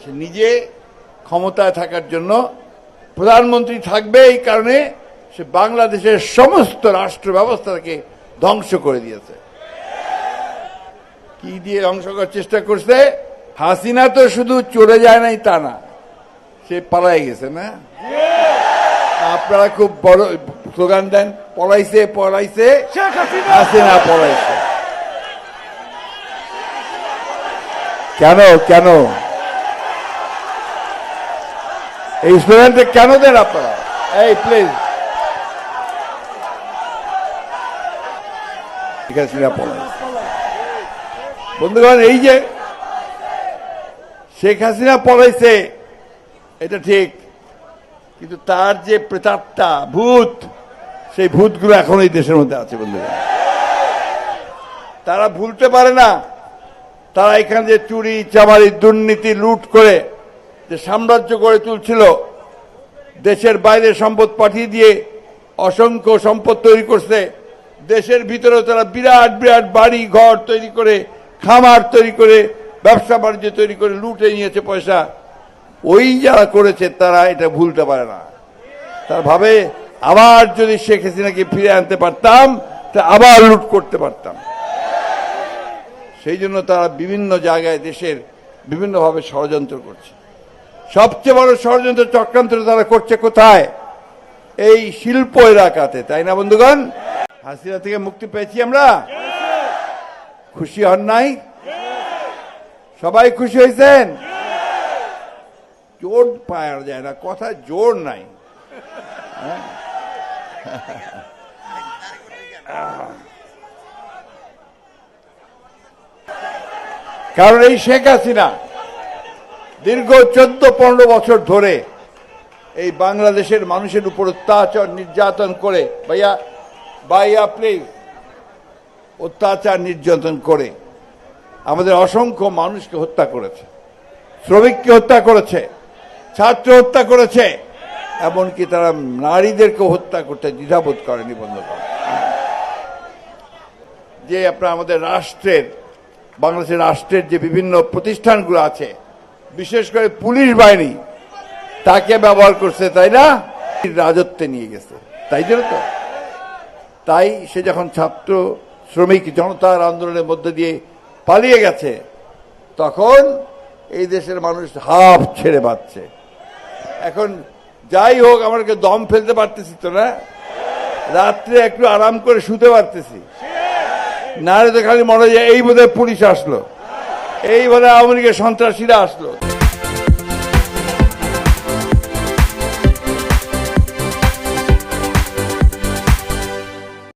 সে নিজে ক্ষমতায় থাকার জন্য প্রধানমন্ত্রী থাকবে এই কারণে সে বাংলাদেশের সমস্ত রাষ্ট্র ব্যবস্থাকে ধ্বংস করে দিয়েছে। কি দিয়ে ধ্বংস করার চেষ্টা করছে? হাসিনা তো শুধু চলে যায় নাই তা না সে পালাই গেছে না? আপনারা খুব বড় স্লোগান দেন পলাইছে পলাইছে হাসিনা পলাইছে। কেন কেন? এই স্লোগানটা কেন দেন আপনারা? এই প্লিজ হাসিনা পলাইছে বন্ধুগণ, এই যে শেখ হাসিনা পলাইছে এটা ঠিক, কিন্তু তার যে প্রেতাত্মা, ভূত, সেই ভূতগুলো এখন এই দেশের মধ্যে আছে, বন্ধুগণ। তারা ভুলতে পারে না। তারা এখানে যে চুরি, চামারি, দুর্নীতি, লুট করে যে সাম্রাজ্য গড়ে তুলছিল, দেশের বাইরে সম্পদ পাঠিয়ে দিয়ে অসংখ্য সম্পদ তৈরি করছে। দেশের ভিতরেও তারা বিরাট বিরাট বাড়ি, ঘর তৈরি করে, খামার তৈরি করে, ব্যবসা বাণিজ্য তৈরি করে লুটে নিয়েছে পয়সা। ওই যারা করেছে, তারা এটা ভুলতে পারে না। তার ভাবে, আবার যদি শেখ হাসিনাকে ফিরে আনতে পারতাম, তা আবার লুট করতে পারতাম। সেই জন্য তারা বিভিন্ন জায়গায় দেশের বিভিন্নভাবে ষড়যন্ত্র করছে। সবচেয়ে বড় ষড়যন্ত্র চক্রান্ত তারা করছে কোথায়? এই শিল্প এলাকাতে, তাই না বন্ধুগণ? হাসিনা থেকে মুক্তি পেয়েছি আমরা? খুশি হন নাই? সবাই খুশি হয়েছেন? জোর পাওয়া যায় না, কথা জোর নাই? কারণ এই শেখ হাসিনা দীর্ঘ চোদ্দ, পনেরো বছর ধরে এই বাংলাদেশের মানুষের উপর অত্যাচার নির্যাতন করে, ভাইয়া ভাইয়া প্লিজ অত্যাচার নির্যাতন করে আমাদের অসংখ্য মানুষকে হত্যা করেছে, শ্রমিককে হত্যা করেছে ছাত্র হত্যা করেছে, এমনকি তারা নারীদেরকে হত্যা করতে দ্বিধাবোধ করেনি, বন্ধুগণ। যে আপনার আমাদের রাষ্ট্রের, বাংলাদেশের রাষ্ট্রের যে বিভিন্ন প্রতিষ্ঠানগুলো আছে বিশেষ করে পুলিশ বাহিনী, তাকে ব্যবহার করছে, তাই না? রাজত্বে নিয়ে গেছে। তাই জন্য তো। তাই সে যখন ছাত্র, শ্রমিক, জনতার আন্দোলনের মধ্যে দিয়ে পালিয়ে গেছে, তখন এই দেশের মানুষ হাফ ছেড়ে বাঁচছে এখন যাই হোক আমাকে দম ফেলতে পারতেছি তো না? রাত্রে একটু আরাম করে শুতে পারতেছি। না তো খালি মনে হয় যে এই বোধহয় পুলিশ আসলো। এই বোধহয় আওয়ামী লীগের সন্ত্রাসীরা আসলো।